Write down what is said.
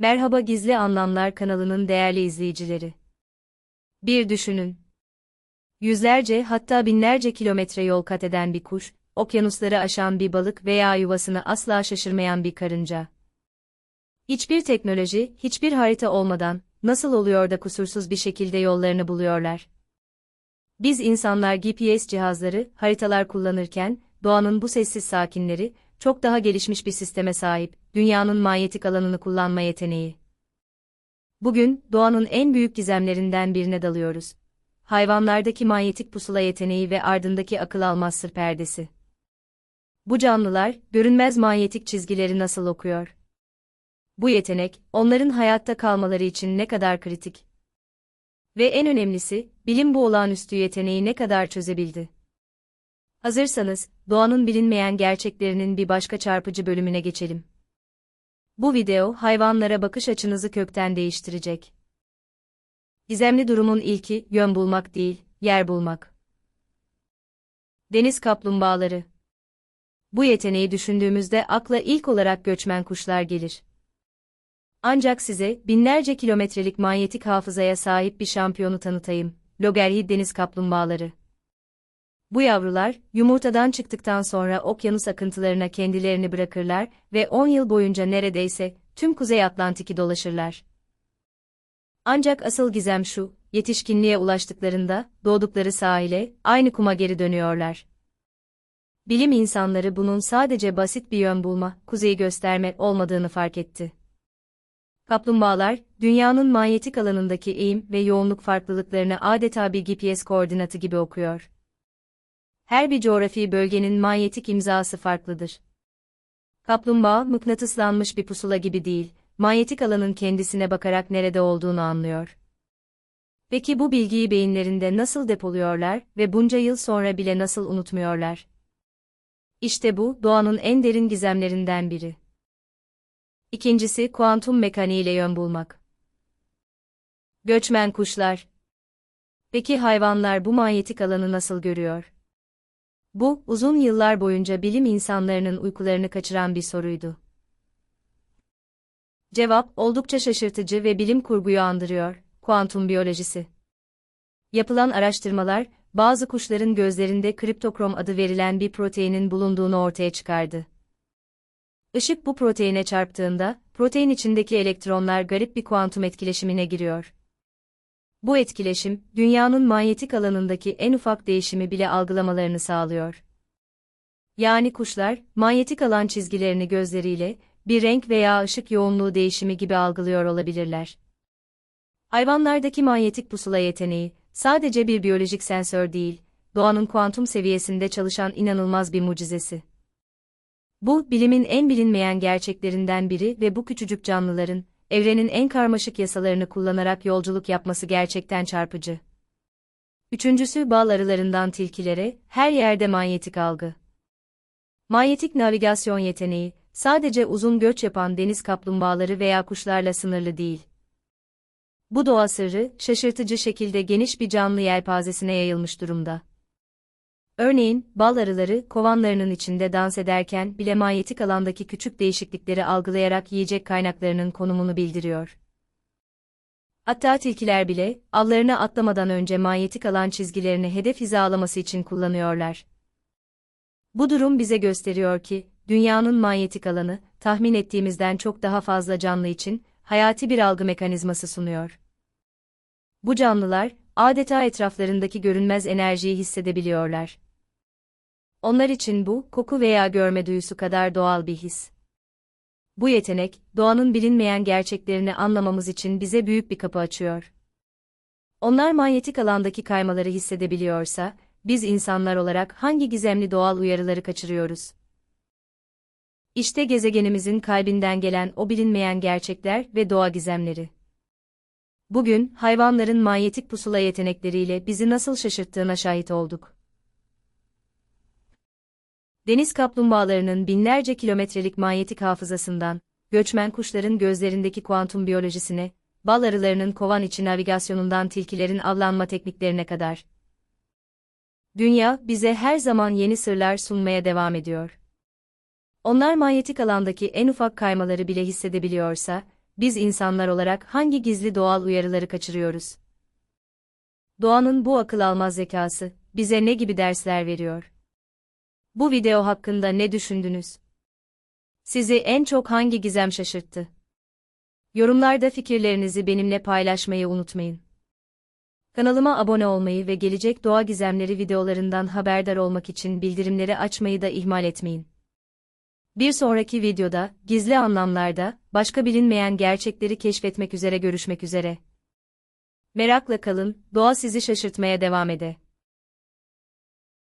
Merhaba Gizli Anlamlar kanalının değerli izleyicileri. Bir düşünün. Yüzlerce hatta binlerce kilometre yol kat eden bir kuş, okyanusları aşan bir balık veya yuvasını asla şaşırmayan bir karınca. Hiçbir teknoloji, hiçbir harita olmadan, nasıl oluyor da kusursuz bir şekilde yollarını buluyorlar? Biz insanlar GPS cihazları, haritalar kullanırken, doğanın bu sessiz sakinleri, çok daha gelişmiş bir sisteme sahip, dünyanın manyetik alanını kullanma yeteneği. Bugün, doğanın en büyük gizemlerinden birine dalıyoruz. Hayvanlardaki manyetik pusula yeteneği ve ardındaki akıl almaz sır perdesi. Bu canlılar, görünmez manyetik çizgileri nasıl okuyor? Bu yetenek, onların hayatta kalmaları için ne kadar kritik? Ve en önemlisi, bilim bu olağanüstü yeteneği ne kadar çözebildi? Hazırsanız, doğanın bilinmeyen gerçeklerinin bir başka çarpıcı bölümüne geçelim. Bu video, hayvanlara bakış açınızı kökten değiştirecek. Gizemli durumun ilki, yön bulmak değil, yer bulmak. Deniz kaplumbağaları. Bu yeteneği düşündüğümüzde akla ilk olarak göçmen kuşlar gelir. Ancak size binlerce kilometrelik manyetik hafızaya sahip bir şampiyonu tanıtayım. Logerhid deniz kaplumbağaları. Bu yavrular, yumurtadan çıktıktan sonra okyanus akıntılarına kendilerini bırakırlar ve 10 yıl boyunca neredeyse tüm Kuzey Atlantik'i dolaşırlar. Ancak asıl gizem şu, yetişkinliğe ulaştıklarında, doğdukları sahile, aynı kuma geri dönüyorlar. Bilim insanları bunun sadece basit bir yön bulma, kuzeyi gösterme olmadığını fark etti. Kaplumbağalar, dünyanın manyetik alanındaki eğim ve yoğunluk farklılıklarını adeta bir GPS koordinatı gibi okuyor. Her bir coğrafi bölgenin manyetik imzası farklıdır. Kaplumbağa, mıknatıslanmış bir pusula gibi değil, manyetik alanın kendisine bakarak nerede olduğunu anlıyor. Peki bu bilgiyi beyinlerinde nasıl depoluyorlar ve bunca yıl sonra bile nasıl unutmuyorlar? İşte bu, doğanın en derin gizemlerinden biri. İkincisi, kuantum mekaniğiyle yön bulmak. Göçmen kuşlar. Peki hayvanlar bu manyetik alanı nasıl görüyor? Bu, uzun yıllar boyunca bilim insanlarının uykularını kaçıran bir soruydu. Cevap, oldukça şaşırtıcı ve bilim kurguyu andırıyor, kuantum biyolojisi. Yapılan araştırmalar, bazı kuşların gözlerinde kriptokrom adı verilen bir proteinin bulunduğunu ortaya çıkardı. Işık bu proteine çarptığında, protein içindeki elektronlar garip bir kuantum etkileşimine giriyor. Bu etkileşim, dünyanın manyetik alanındaki en ufak değişimi bile algılamalarını sağlıyor. Yani kuşlar, manyetik alan çizgilerini gözleriyle, bir renk veya ışık yoğunluğu değişimi gibi algılıyor olabilirler. Hayvanlardaki manyetik pusula yeteneği, sadece bir biyolojik sensör değil, doğanın kuantum seviyesinde çalışan inanılmaz bir mucizesi. Bu, bilimin en bilinmeyen gerçeklerinden biri ve bu küçücük canlıların, evrenin en karmaşık yasalarını kullanarak yolculuk yapması gerçekten çarpıcı. Üçüncüsü bal arılarından tilkilere, her yerde manyetik algı. Manyetik navigasyon yeteneği, sadece uzun göç yapan deniz kaplumbağaları veya kuşlarla sınırlı değil. Bu doğa sırrı, şaşırtıcı şekilde geniş bir canlı yelpazesine yayılmış durumda. Örneğin, bal arıları, kovanlarının içinde dans ederken bile manyetik alandaki küçük değişiklikleri algılayarak yiyecek kaynaklarının konumunu bildiriyor. Hatta tilkiler bile, avlarına atlamadan önce manyetik alan çizgilerini hedef hizalaması için kullanıyorlar. Bu durum bize gösteriyor ki, dünyanın manyetik alanı, tahmin ettiğimizden çok daha fazla canlı için, hayati bir algı mekanizması sunuyor. Bu canlılar, adeta etraflarındaki görünmez enerjiyi hissedebiliyorlar. Onlar için bu, koku veya görme duyusu kadar doğal bir his. Bu yetenek, doğanın bilinmeyen gerçeklerini anlamamız için bize büyük bir kapı açıyor. Onlar manyetik alandaki kaymaları hissedebiliyorsa, biz insanlar olarak hangi gizemli doğal uyarıları kaçırıyoruz? İşte gezegenimizin kalbinden gelen o bilinmeyen gerçekler ve doğa gizemleri. Bugün, hayvanların manyetik pusula yetenekleriyle bizi nasıl şaşırttığına şahit olduk. Deniz kaplumbağalarının binlerce kilometrelik manyetik hafızasından, göçmen kuşların gözlerindeki kuantum biyolojisine, bal arılarının kovan içi navigasyonundan tilkilerin avlanma tekniklerine kadar. Dünya, bize her zaman yeni sırlar sunmaya devam ediyor. Onlar manyetik alandaki en ufak kaymaları bile hissedebiliyorsa, biz insanlar olarak hangi gizli doğal uyarıları kaçırıyoruz? Doğanın bu akıl almaz zekası, bize ne gibi dersler veriyor? Bu video hakkında ne düşündünüz? Sizi en çok hangi gizem şaşırttı? Yorumlarda fikirlerinizi benimle paylaşmayı unutmayın. Kanalıma abone olmayı ve gelecek doğa gizemleri videolarından haberdar olmak için bildirimleri açmayı da ihmal etmeyin. Bir sonraki videoda, gizli anlamlarda, başka bilinmeyen gerçekleri keşfetmek üzere görüşmek üzere. Merakla kalın, doğa sizi şaşırtmaya devam ede.